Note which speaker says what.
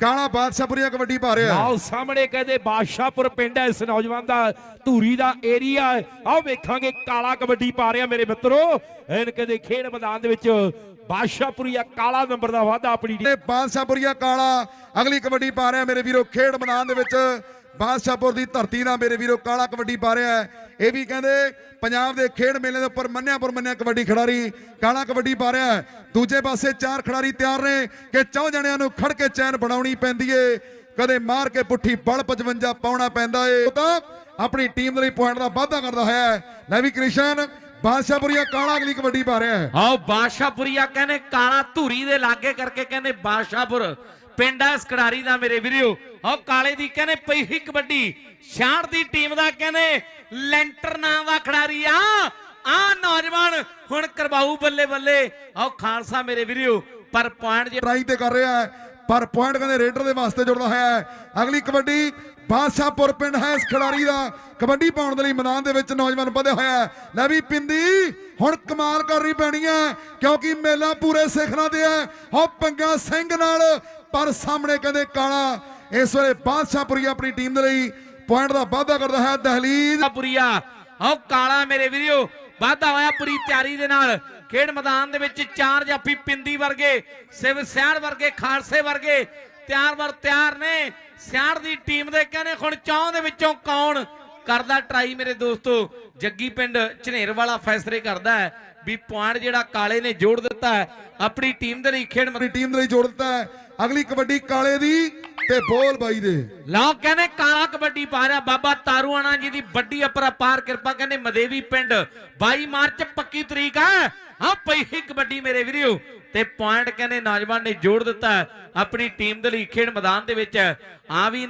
Speaker 1: ਕਾਲਾ ਬਾਦਸ਼ਾਹਪੁਰੀਆ ਕਬੱਡੀ ਪਾ ਰਿਹਾ
Speaker 2: ਆਓ ਸਾਹਮਣੇ ਕਹਿੰਦੇ ਬਾਦਸ਼ਾਹਪੁਰ ਪਿੰਡ ਹੈ ਇਸ ਨੌਜਵਾਨ ਦਾ ਧੂਰੀ ਦਾ ਏਰੀਆ ਆਓ ਵੇਖਾਂਗੇ ਕਾਲਾ ਕਬੱਡੀ ਪਾ ਰਿਹਾ ਮੇਰੇ ਮਿੱਤਰੋ। ਇਹਨ ਕਹਿੰਦੇ ਖੇਡ ਮੈਦਾਨ ਦੇ ਵਿੱਚ ਬਾਦਸ਼ਾਹਪੁਰੀਆ ਕਾਲਾ ਨੰਬਰ ਦਾ ਵਾਅਦਾ ਆਪਣੀ
Speaker 1: ਬਾਦਸ਼ਾਹਪੁਰੀਆ ਕਾਲਾ ਅਗਲੀ ਕਬੱਡੀ ਪਾ ਰਿਹਾ ਮੇਰੇ ਵੀਰੋ ਖੇਡ ਮੈਦਾਨ ਦੇ ਵਿੱਚ ਬਾਦਸ਼ਾਹਪੁਰ ਦੀ ਧਰਤੀ ਨਾਲ ਮੇਰੇ ਵੀਰੋ ਕਾਲਾ ਕਬੱਡੀ ਪਾ ਰਿਹਾ ਹੈ। ਇਹ ਵੀ ਕਹਿੰਦੇ ਪੰਜਾਬ ਦੇ ਖੇਡ ਮੇਲੇ ਦੇ ਉੱਪਰ ਮੰਨਿਆ ਕਬੱਡੀ ਖਿਡਾਰੀ ਕਾਲਾ ਕਬੱਡੀ ਪਾ ਰਿਹਾ ਹੈ। ਦੂਜੇ ਪਾਸੇ ਚਾਰ ਖਿਡਾਰੀ ਤਿਆਰ ਨੇ ਕਿ ਚੌ ਜਣਿਆਂ ਨੂੰ ਖੜ ਕੇ ਚੈਨ ਬਣਾਉਣੀ ਪੈਂਦੀ ਏ। ਕਦੇ ਮਾਰ ਕੇ ਪੁੱਠੀ ਬਲ 55 ਪਾਉਣਾ ਪੈਂਦਾ ਏ। ਉਹ ਤਾਂ ਆਪਣੀ ਟੀਮ ਦੇ ਲਈ ਪੁਆਇੰਟ ਦਾ ਵਾਧਾ ਕਰਦਾ ਹੋਇਆ ਹੈ। ਲੈ ਵੀ ਕ੍ਰਿਸ਼ਨ ਬਾਦਸ਼ਾਹਪੁਰੀਆ ਕਾਲਾ ਅਗਲੀ ਕਬੱਡੀ ਪਾ ਰਿਹਾ ਹੈ।
Speaker 3: ਆਓ ਬਾਦਸ਼ਾਹਪੁਰੀਆ ਕਹਿੰਦੇ ਕਾਲਾ ਧੂਰੀ ਦੇ ਲਾਗੇ ਕਰਕੇ ਕਹਿੰਦੇ ਬਾਦਸ਼ਾਹਪੁਰ ਪਿੰਡ ਆ ਇਸ ਖਿਡਾਰੀ ਦਾ ਮੇਰੇ ਵੀਰਿਓ ਆਓ ਕਾਲੇ ਦੀ ਕਹਿੰਦੇ ਪਈ ਹੀ ਕਬੱਡੀ ਛਾੜ ਦੀ ਟੀਮ ਦਾ ਕਹਿੰਦੇ ਲੈਂਟਰ ਨਾਂ ਦਾ ਖਿਡਾਰੀ ਆ। ਆ ਨੌਜਵਾਨ ਹੁਣ ਕਰਵਾਊ ਬੱਲੇ ਬੱਲੇ। ਆਓ ਖਾਲਸਾ ਮੇਰੇ ਵੀਰੋ ਪਰ ਪੁਆਇੰਟ ਜੇ
Speaker 1: ਟਰਾਈ ਤੇ ਕਰ ਰਿਹਾ ਹੈ, ਪਰ ਪੁਆਇੰਟ ਕਹਿੰਦੇ ਰੇਡਰ ਦੇ ਵਾਸਤੇ ਜੁੜਦਾ ਹੋਇਆ ਅਗਲੀ ਕਬੱਡੀ ਬਾਦਸ਼ਾਹਪੁਰ ਪਿੰਡ ਹੈ ਇਸ ਖਿਡਾਰੀ ਦਾ। ਕਬੱਡੀ ਪਾਉਣ ਦੇ ਲਈ ਮੈਦਾਨ ਦੇ ਵਿੱਚ ਨੌਜਵਾਨ ਵਧਿਆ ਹੋਇਆ ਲੈ ਵੀ ਪਿੰਦੀ, ਹੁਣ ਕਮਾਲ ਕਰਨੀ ਪੈਣੀ ਹੈ, ਕਿਉਂਕਿ ਮੇਲਾ ਪੂਰੇ ਸਿਖਰਾਂ ਤੇ ਹੈ। ਹੋ ਪੰਗਾ ਸਿੰਘ ਨਾਲ ਪਰ ਸਾਹਮਣੇ ਕਹਿੰਦੇ ਕਾਲਾ ਇਸ ਵੇਲੇ ਬਾਦਸ਼ਾਹਪੁਰੀ ਆਪਣੀ ਟੀਮ ਦੇ ਲਈ ਪੁਆਇੰਟ ਦਾ ਵਾਅਦਾ ਕਰਦਾ ਹੈ ਦਹਲੀਜ਼।
Speaker 3: ਪੁਰੀਆ ਆਓ ਕਾਲਾ ਮੇਰੇ ਵੀਰੋ ਵਾਧਾ ਹੋਇਆ ਪੂਰੀ ਤਿਆਰੀ ਦੇ ਨਾਲ। ਖੇਡ ਮੈਦਾਨ ਦੇ ਵਿੱਚ ਚਾਰ ਜਾਫੀ ਪਿੰਦੀ ਵਰਗੇ ਸਿਵ ਸਿਆੜ ਵਰਗੇ ਖਾਲਸੇ ਵਰਗੇ ਤਿਆਰ ਵਰ ਤਿਆਰ ਨੇ। ਸਿਆੜ ਦੀ ਟੀਮ ਦੇ ਕਹਿੰਦੇ ਹੁਣ ਚੌਂ ਦੇ ਵਿੱਚੋਂ ਕੌਣ ਕਰਦਾ ਟਰਾਈ ਮੇਰੇ ਦੋਸਤੋ? ਜੱਗੀ ਪਿੰਡ ਝਨੇਰ ਵਾਲਾ ਫੈਸਲੇ ਕਰਦਾ ਹੈ ਵੀ ਪੁਆਇੰਟ ਜਿਹੜਾ ਕਾਲੇ ਨੇ ਜੋੜ ਦਿੱਤਾ ਹੈ ਆਪਣੀ ਟੀਮ ਦੇ ਲਈ ਖੇਡ
Speaker 1: ਆਪਣੀ ਟੀਮ ਦੇ ਲਈ ਜੋੜ ਦਿੱਤਾ ਹੈ। ਅਗਲੀ ਕਬੱਡੀ ਕਾਲੇ ਦੀ ਤੇ ਬੋਲ ਬਾਈ ਦੇ।
Speaker 3: ਲਓ ਕਹਿੰਦੇ ਕਾਲਾ ਕਬੱਡੀ ਪਾ ਰਿਹਾ ਬਾਬਾ ਤਾਰੂਆਣਾ ਜੀ ਦੀ ਵੱਡੀ ਅਪਰਪਾਰ ਕਿਰਪਾ ਕਹਿੰਦੇ ਮਦੇਵੀ ਪਿੰਡ। 22 ਮਾਰਚ ਪੱਕੀ ਤਰੀਕ ਆ ਹਾਂ ਪਈ ਕਬੱਡੀ ਮੇਰੇ ਵੀਰੋ। ਤੇ ਪੁਆਇੰਟ ਕਹਿੰਦੇ ਨੌਜਵਾਨ ਨੇ ਜੋੜ ਦਿੱਤਾ ਆਪਣੀ ਟੀਮ ਦੇ ਲਈ ਖੇਡ ਮੈਦਾਨ ਦੇ ਵਿੱਚ ਆ ਵੀ